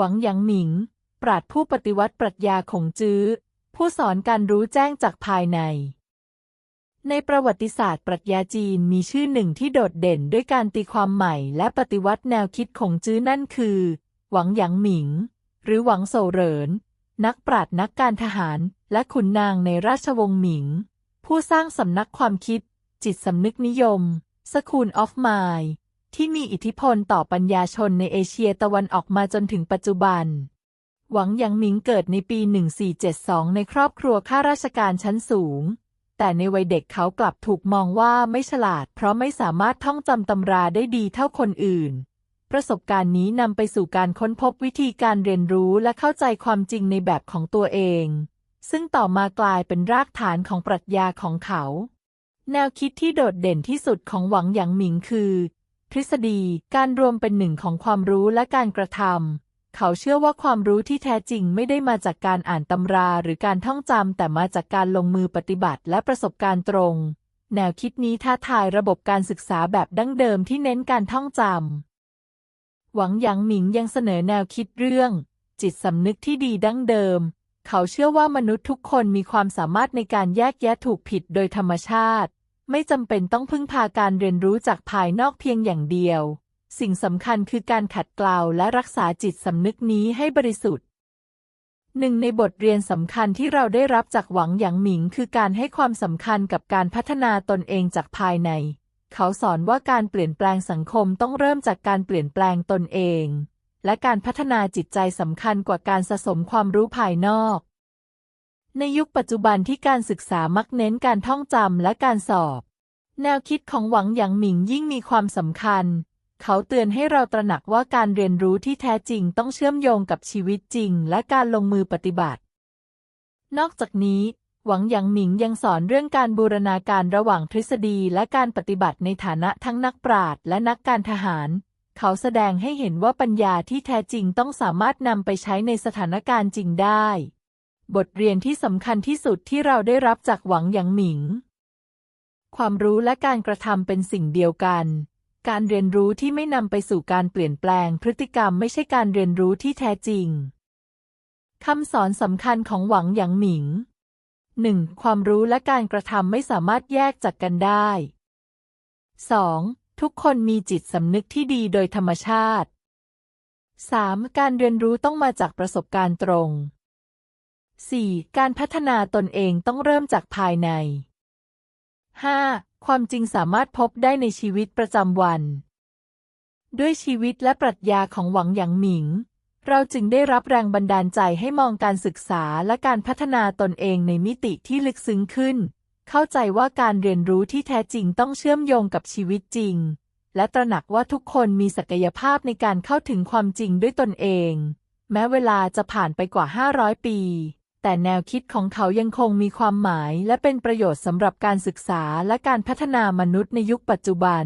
หวังหยางหมิง ปราดผู้ปฏิวัติปรัชญาของจื้อ ผู้สอนการรู้แจ้งจากภายใน ในประวัติศาสตร์ปรัชญาจีนมีชื่อหนึ่งที่โดดเด่นด้วยการตีความใหม่และปฏิวัติแนวคิดของจื้อนั่นคือ หวังหยางหมิง หรือหวังโซเหริน นักปราชญ์นักการทหาร และขุนนางในราชวงศ์หมิง ผู้สร้างสำนักความคิด จิตสำนึกนิยม School of Mind ที่มีอิทธิพลต่อปัญญาชนในเอเชียตะวันออกมาจนถึงปัจจุบัน หวังหยางหมิงเกิดในปี 1472 ในครอบครัวข้าราชการชั้นสูง แต่ในวัยเด็กเขากลับถูกมองว่าไม่ฉลาด เพราะไม่สามารถท่องจำตำราได้ดีเท่าคนอื่น ประสบการณ์นี้นำไปสู่การค้นพบวิธีการเรียนรู้และเข้าใจความจริงในแบบของตัวเอง ซึ่งต่อมากลายเป็นรากฐานของปรัชญาของเขาแนวคิดที่โดดเด่นที่สุดของหวังหยางหมิงคือ ทฤษฎีการรวมเป็นหนึ่งของความรู้และการกระทำ เขาเชื่อว่าความรู้ที่แท้จริงไม่ได้มาจากการอ่านตำราหรือการท่องจำแต่มาจากการลงมือปฏิบัติและประสบการณ์ตรง แนวคิดนี้ท้าทายระบบการศึกษาแบบดั้งเดิมที่เน้นการท่องจำ หวังหยางหมิงยังเสนอแนวคิดเรื่อง จิตสำนึกที่ดีดั้งเดิม เขาเชื่อว่ามนุษย์ทุกคนมีความสามารถในการแยกแยะถูกผิดโดยธรรมชาติ ไม่จำเป็นต้องพึ่งพาการเรียนรู้จากภายนอกเพียงอย่างเดียว สิ่งสำคัญคือการขัดเกลาและรักษาจิตสำนึกนี้ให้บริสุทธิ์หนึ่งในบทเรียนสำคัญที่เราได้รับจากหวังหยางหมิง คือการให้ความสำคัญกับการพัฒนาตนเองจากภายใน เขาสอนว่าการเปลี่ยนแปลงสังคมต้องเริ่มจากการเปลี่ยนแปลงตนเอง และการพัฒนาจิตใจสำคัญกว่าการสะสมความรู้ภายนอก ในยุคปัจจุบันที่การศึกษามักเน้นการท่องจำและการสอบ แนวคิดของหวังหยางหมิงยิ่งมีความสำคัญ เขาเตือนให้เราตระหนักว่าการเรียนรู้ที่แท้จริงต้องเชื่อมโยงกับชีวิตจริง และการลงมือปฏิบัติ นอกจากนี้ หวังหยางหมิงยังสอนเรื่องการบูรณาการระหว่างทฤษฎีและการปฏิบัติในฐานะทั้งนักปราชญ์และนักการทหาร เขาแสดงให้เห็นว่าปัญญาที่แท้จริงต้องสามารถนำไปใช้ในสถานการณ์จริงได้ บทเรียนที่สำคัญที่สุดที่เราได้รับจากหวังหยางหมิง ความรู้และการกระทำเป็นสิ่งเดียวกัน การเรียนรู้ที่ไม่นำไปสู่การเปลี่ยนแปลงพฤติกรรมไม่ใช่การเรียนรู้ที่แท้จริงคำสอนสำคัญของหวังหยางหมิง 1. ความรู้และการกระทำไม่สามารถแยกจากกันได้ 2. ทุกคนมีจิตสำนึกที่ดีโดยธรรมชาติ 3. การเรียนรู้ต้องมาจากประสบการณ์ตรง 4. การพัฒนาตนเองต้องเริ่มจากภายใน 5. ความจริงสามารถพบได้ในชีวิตประจำวัน ด้วยชีวิตและปรัชญาของหวังหยางหมิง เราจึงได้รับแรงบันดาลใจให้มองการศึกษาและการพัฒนาตนเองในมิติที่ลึกซึ้งขึ้น เข้าใจว่าการเรียนรู้ที่แท้จริงต้องเชื่อมโยงกับชีวิตจริง และตระหนักว่าทุกคนมีศักยภาพในการเข้าถึงความจริงด้วยตนเอง แม้เวลาจะผ่านไปกว่า 500 ปี แต่แนวคิดของเขายังคงมีความหมายและเป็นประโยชน์สำหรับการศึกษาและการพัฒนามนุษย์ในยุคปัจจุบัน